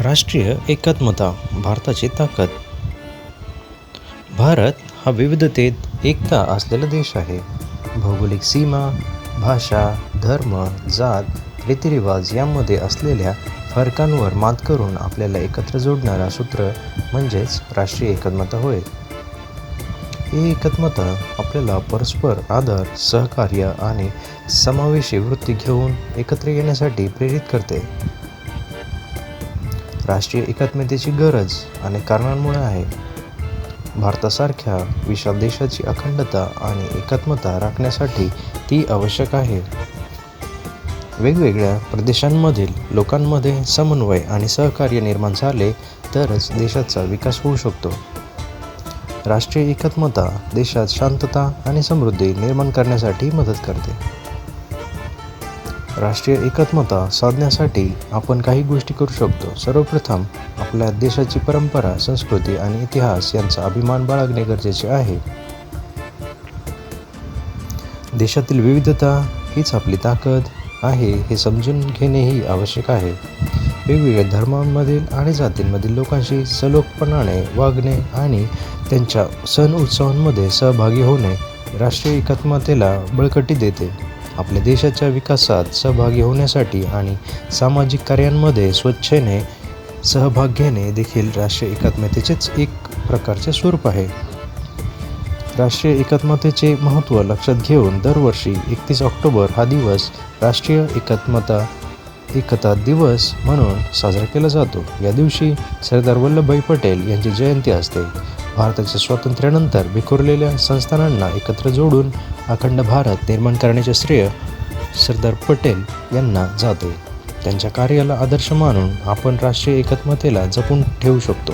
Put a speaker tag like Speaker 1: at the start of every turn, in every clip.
Speaker 1: राष्ट्रीय एकात्मता भारताची ताकद. भारत हा विविधतेत एकता असलेला देश आहे. भौगोलिक सीमा भाषा धर्म जात रीतिरिवाज यामध्ये असलेल्या फरकांवर मात करून आपल्याला एकत्र जोडणारा सूत्र म्हणजेच राष्ट्रीय एकात्मता होय. ही एकात्मता आपल्याला परस्पर आदर सहकार्य आणि समावेशी वृत्ती घेऊन एकत्र येण्यासाठी प्रेरित करते. राष्ट्रीय एकात्मतेची गरज अनेक कारणांमुळे आहे. भारतासारख्या विशाल देशाची अखंडता आणि एकात्मता राखण्यासाठी ती आवश्यक आहे. वेगवेगळ्या प्रदेशांमधील लोकांमध्ये समन्वय आणि सहकार्य निर्माण झाले तरच देशाचा विकास होऊ शकतो. राष्ट्रीय एकात्मता देशात शांतता आणि समृद्धी निर्माण करण्यासाठी मदत करते. राष्ट्रीय एकात्मता साधण्यासाठी आपण काही गोष्टी करू शकतो. सर्वप्रथम आपल्या देशाची परंपरा संस्कृती आणि इतिहास यांचा अभिमान बाळगणे गरजेचे आहे. देशातील विविधता हीच आपली ताकद आहे हे समजून घेणेही आवश्यक आहे. वेगवेगळ्या धर्मांमधील आणि जातींमधील लोकांशी सलोखपणाने वागणे आणि त्यांच्या सण उत्सवांमध्ये सहभागी होणे राष्ट्रीय एकात्मतेला बळकटी देते. आपल्या देशाच्या विकासात सहभागी होण्यासाठी आणि सामाजिक कार्यांमध्ये स्वच्छेने सहभाग घेणे देखील राष्ट्रीय एकात्मतेचेच एक प्रकारचे स्वरूप आहे. राष्ट्रीय एकात्मतेचे महत्त्व लक्षात घेऊन दरवर्षी एकतीस ऑक्टोबर हा दिवस राष्ट्रीय एकात्मता एकता दिवस म्हणून साजरा केला जातो. या दिवशी सरदार वल्लभभाई पटेल यांची जयंती असते. भारताच्या स्वातंत्र्यानंतर विखुरलेल्या संस्थानांना एकत्र जोडून अखंड भारत निर्माण करण्याचे श्रेय सरदार पटेल यांना जाते. त्यांच्या कार्याला आदर्श मानून आपण राष्ट्रीय एकात्मतेला जपून ठेवू शकतो.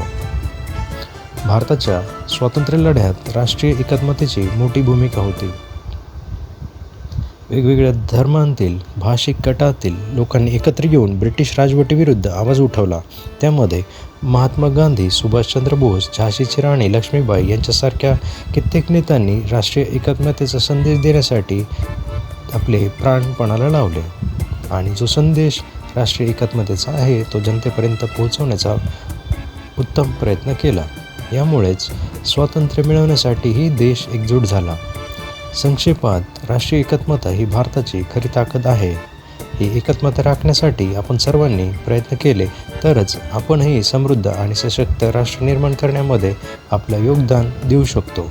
Speaker 1: भारताच्या स्वातंत्र्य लढ्यात राष्ट्रीय एकात्मतेची मोठी भूमिका होती. वेगवेगळ्या धर्मांतील भाषिक गटातील लोकांनी एकत्र येऊन ब्रिटिश राजवटीविरुद्ध आवाज उठवला. त्यामध्ये महात्मा गांधी सुभाषचंद्र बोस झाशीची राणी लक्ष्मीबाई यांच्यासारख्या कित्येक नेत्यांनी राष्ट्रीय एकात्मतेचा संदेश देण्यासाठी आपले प्राणपणाला लावले. आणि जो संदेश राष्ट्रीय एकात्मतेचा आहे तो जनतेपर्यंत पोहोचवण्याचा उत्तम प्रयत्न केला. यामुळेच स्वातंत्र्य मिळवण्यासाठीही देश एकजूट झाला. संक्षेपात राष्ट्रीय एकात्मता ही भारताची खरी ताकद आहे. ही एकात्मता राखण्यासाठी आपण सर्वांनी प्रयत्न केले तरच आपणही समृद्ध आणि सशक्त राष्ट्र निर्माण करण्यामध्ये आपलं योगदान देऊ शकतो.